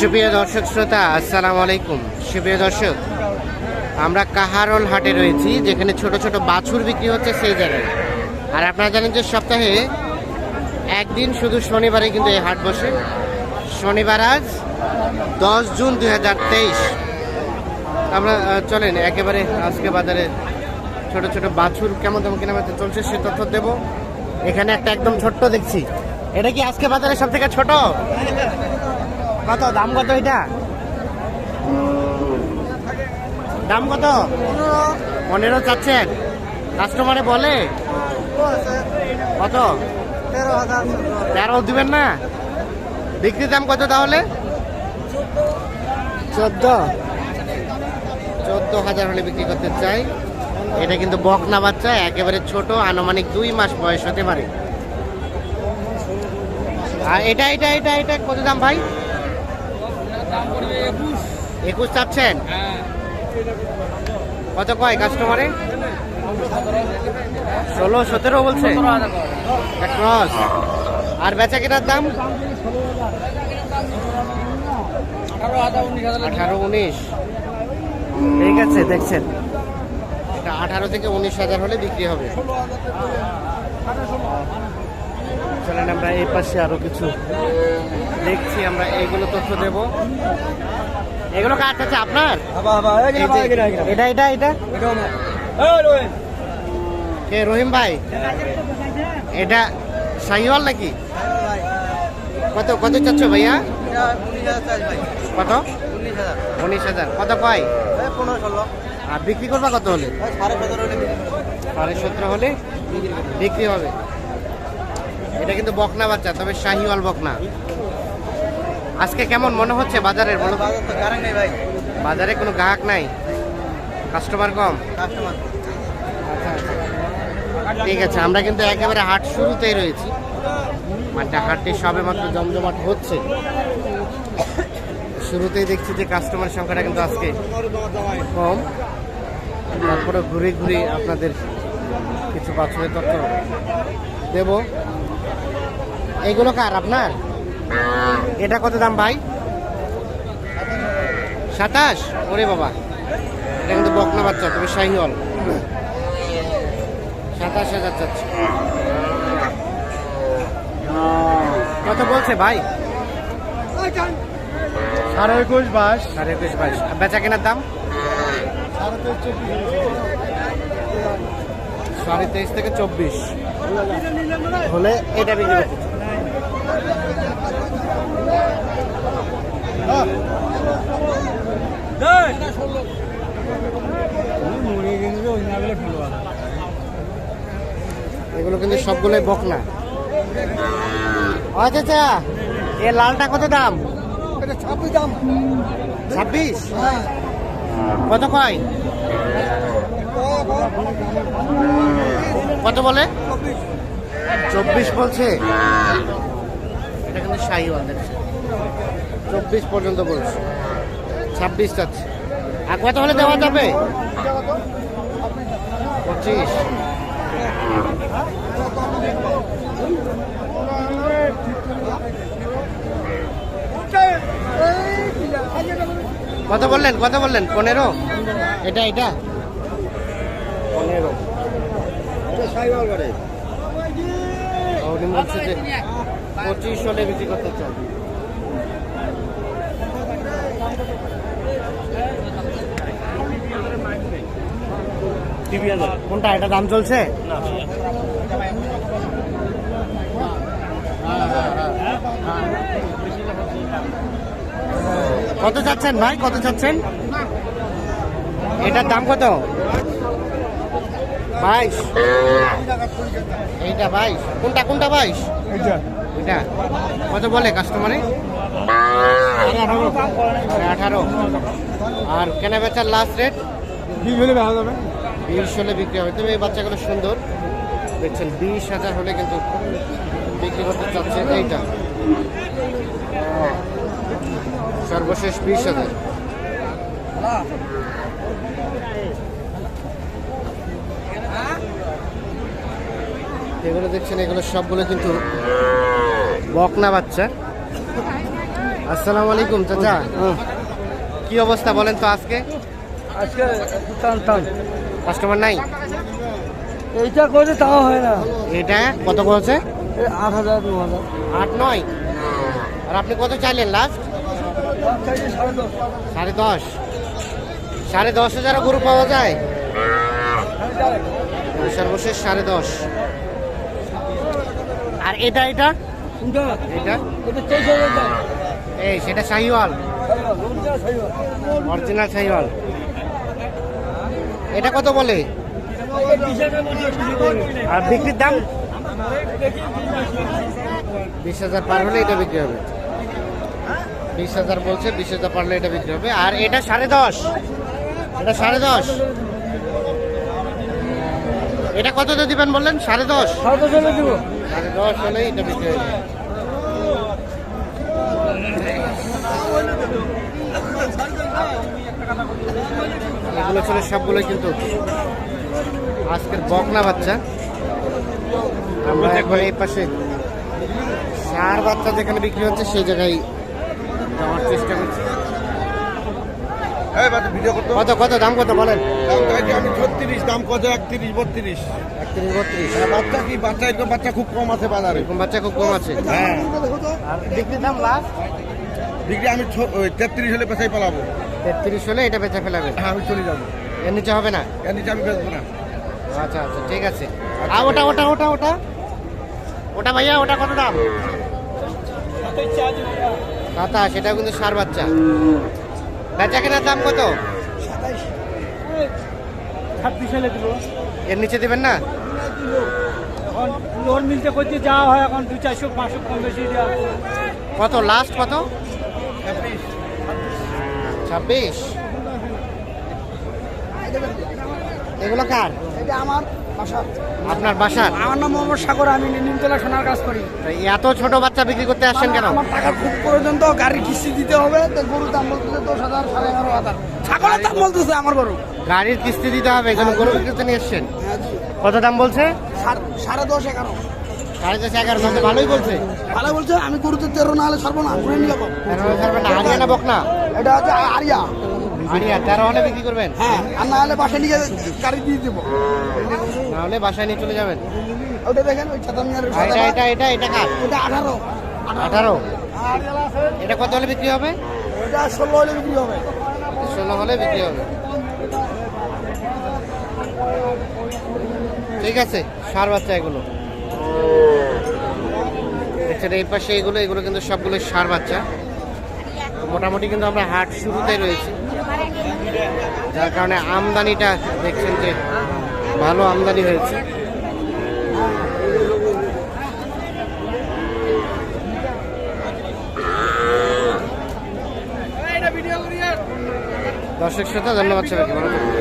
সুপ্রিয় দর্শক শ্রোতা, আসসালামু আলাইকুম। সুপ্রিয় দর্শক, আমরা কাহারল হাটে রয়েছি, যেখানে ছোট ছোট বাছুর বিক্রি হচ্ছে সেই জায়গায়। আর আপনারা জানেন যে সপ্তাহে একদিন শুধু শনিবারে কিন্তু এই হাট বসে। শনিবার আজ দশ জুন দুই হাজার তেইশ। আমরা চলেন, একেবারে আজকে বাজারে ছোট ছোট বাছুর কেমন কেমন কেনাবেচা চলছে সে তথ্য দেব। এখানে একটা একদম ছোট্ট দেখছি। এটা কি আজকে বাজারে সব থেকে ছোট? কত? দাম কত এটা? দাম কত? পনেরো চাচ্ছেন। কাস্টমারে বলে? কত? তেরো দিবেন না? বিক্রি দাম কত তাহলে? চোদ্দ। চোদ্দ হাজার হলে বিক্রি করতে চাই। এটা কিন্তু বকনা বাচ্চা, একেবারে ছোট, আনুমানিক দুই মাস বয়স হতে পারে। আর এটা এটা এটা এটা কত দাম ভাই? একুশ চাচ্ছেন? কত কয় কাস্টমারে ষোলো সতেরো বলছে? ক্রস আর বেচা কেনার দাম? আঠারো উনিশ। ঠিক আছে দেখছেন। এটা আঠারো থেকে উনিশ হাজার হলে বিক্রি হবে। চলেন আমরা এই পাশে আরও কিছু দেখছি আমরা এইগুলো তথ্য দেব। এগুলো কার কাছে? আপনার? এটা এটা এটা? কে রহিম ভাই? এটা শাহিওয়াল নাকি? কত কত চাচ্ছ ভাইয়া? কত? উনিশ হাজার। কত কয়? আর বিক্রি করবা কত হলে? সাড়ে সতেরো হলে বিক্রি হবে। এটা কিন্তু বকনা বাচ্চা তবে শাহিওয়াল বকনা। আজকে কেমন মনে হচ্ছে বাজারের বলো বাজারে কোনো গ্রাহক নাই? কাস্টমার কম? আচ্ছা। ঠিক আছে আমরা কিন্তু একেবারে হাট শুরুতেই রয়েছি। মানে হাটটি সবে মাত্র জমজমাট হচ্ছে। শুরুতেই দেখছি যে কাস্টমার সংখ্যাটা কিন্তু আজকে কম। তারপরে ঘুরে ঘুরে আপনাদের কিছু বাছুরের তথ্য দেব। এগুলো কার আপনার? এটা কত দাম ভাই? সাতাশ? ওরে বাবা। এটা কিন্তু বকনা বাচ্চা তবে শাহিওয়াল। সাতাশ হাজার চাচ্ছে। কত বলছে ভাই? সাড়ে একুশ বাইশ। সাড়ে একুশ বাইশ। বেচা কেনার দাম? সাড়ে তেইশ থেকে চব্বিশ। হলে এটা বিক্রি করতে। এগুলো কিন্তু সবগুলোই বকনা। আচ্ছা চাচা এ লালটা কত দাম? এটা ছাব্বিশ দাম। ছাব্বিশ? হ্যাঁ। কত কয়? কত বলে? চব্বিশ বলছে। এটা কিন্তু শাহিওয়াল দেখছে চব্বিশ পর্যন্ত বলছে। ছাব্বিশ চাচ্ছে আর কত হলে দেওয়া যাবে? পঁচিশ। কত বললেন? কত বললেন? পনেরো? এটা এটা? পনেরো। উনি বলছে যে পঁচিশ হলে বিক্রি করতে চান। কোনটা? এটা দাম চলছে? কত চাচ্ছেন ভাই? কত চাচ্ছেন? এটার দাম কত? বাইশ। এইটা বাইশ। কোনটা কোনটা বাইশ? কত বলে কাস্টমারে আঠারো। আর কেনা বেচার লাস্ট রেট বিশ হলে দেখা যাবে বিশ হলে বিক্রি হবে। তবে এই বাচ্চাগুলো সুন্দর। দেখছেন বিশ হাজার হলে কিন্তু বিক্রি করতে চাচ্ছে এইটা। সর্বশেষ বিশ হাজার। এগুলো দেখছেন এগুলো সবগুলো কিন্তু বকনা বাচ্চা। আসসালামু আলাইকুম চাচা। কি অবস্থা বলেন তো আজকে? আজকে কাস্টমার নাই? এইটা করে তাও হয় না। এটা কত করেছে? আট হাজার ন হাজার। আট নয়? আর আপনি কত চাইলেন লাস্ট সাড়ে দশ। সাড়ে দশ হাজারও গরু পাওয়া যায়? সর্বশেষ সাড়ে দশ। আর এটা এটা? এই সেটা শাহিওয়াল অরিজিনাল শাহিওয়াল এটা কত বলে? আর বিক্রির দাম? বিশ হাজার পার হলে এটা বিক্রি হবে। বিশ হাজার বলছে বিশ হাজার পারলে এটা বিক্রি হবে। আর এটা সাড়ে দশ। এটা সাড়ে দশ। এটা কত দিবেন বললেন? সাড়ে দশ? সাড়ে দশ হলেই এটা বিক্রি এগুলো ছিল সবগুলো কিন্তু আজকের বকনা বাচ্চা। আমরা এখন এই পাশে সার বাচ্চা যেখানে বিক্রি হচ্ছে সেই জায়গায় যাওয়ার চেষ্টা করছি। কত কত দাম কত বলেন? আমি ছত্রিশ দাম কত? একত্রিশ বত্রিশ। একত্রিশ বত্রিশ। বাচ্চা কি? বাচ্চা এরকম বাচ্চা খুব কম আছে বাজারে। এরকম বাচ্চা খুব কম আছে। হ্যাঁ। বিক্রির দাম লাস্ট বিক্রি আমি তেত্রিশ হলে পেশাই পালাবো তেত্রিশ হলে এটা বেচা ফেলাবেন হ্যাঁ আমি চলে যাব। এর নিচে হবে না? এর নিচে আমি বেচবো না। আচ্ছা আচ্ছা ঠিক আছে। আর ওটা ওটা ওটা ওটা? ওটা ভাইয়া ওটা কত দাম? দাদা সেটা কিন্তু সার বাচ্চা। বেচা কেনার দাম কত? ছাব্বিশ হলে দিব। এর নিচে দেবেন না? এখন লোন মিলতে করতে যাওয়া হয় এখন দু চারশো পাঁচশো কম বেশি দেওয়া কত লাস্ট কত? ছাব্বিশ। এগুলো কার? এটা আমার আপনার বাসার আমার নাম মোহাম্মদ সাগর আমি নিমতলা সোনার কাজ করি। এত ছোট বাচ্চা বিক্রি করতে আসছেন কেন? আমার টাকার খুব প্রয়োজন তো গাড়ির কিস্তি দিতে হবে তো গরুর দাম বলতেছে দশ হাজার সাড়ে এগারো হাজার। ছাগলের দাম বলতেছে আমার গরু। গাড়ির কিস্তি দিতে হবে এই জন্য গরু বিক্রি করতে নিয়ে এসছেন হ্যাঁ কত দাম বলছে? সাড়ে- দশ এগারো। সাড়ে দশ এগারো দাম ভালোই বলছে। ভালো বলছে আমি গরুতে তেরো না হলে ছাড়বো না ঘুরে নিয়ে যাব তেরো না এটা হচ্ছে আরিয়া। তেরো হলে বিক্রি করবেন? হ্যাঁ আর না হলে বাসায় নিয়ে গাড়ি দিয়ে দেবো। না হলে বাসায় নিয়ে চলে যাবেন। ওটা দেখেন ওই এটা এটা এটা এটা কার? ওটা আঠারো। আঠারো? এটা কত হলে বিক্রি হবে? ওটা ষোলো হলে বিক্রি হবে। ষোলো হলে বিক্রি হবে। ঠিক আছে সার বাচ্চা এগুলো। দেখছেন এই পাশে এগুলো এগুলো কিন্তু সবগুলো সার বাচ্চা। মোটামুটি কিন্তু আমরা হাট শুরুতে রয়েছি। যার কারণে আমদানিটা দেখছেন যে ভালো আমদানি হয়েছে দর্শক শ্রোতা ধন্যবাদ সবাইকে ভালো।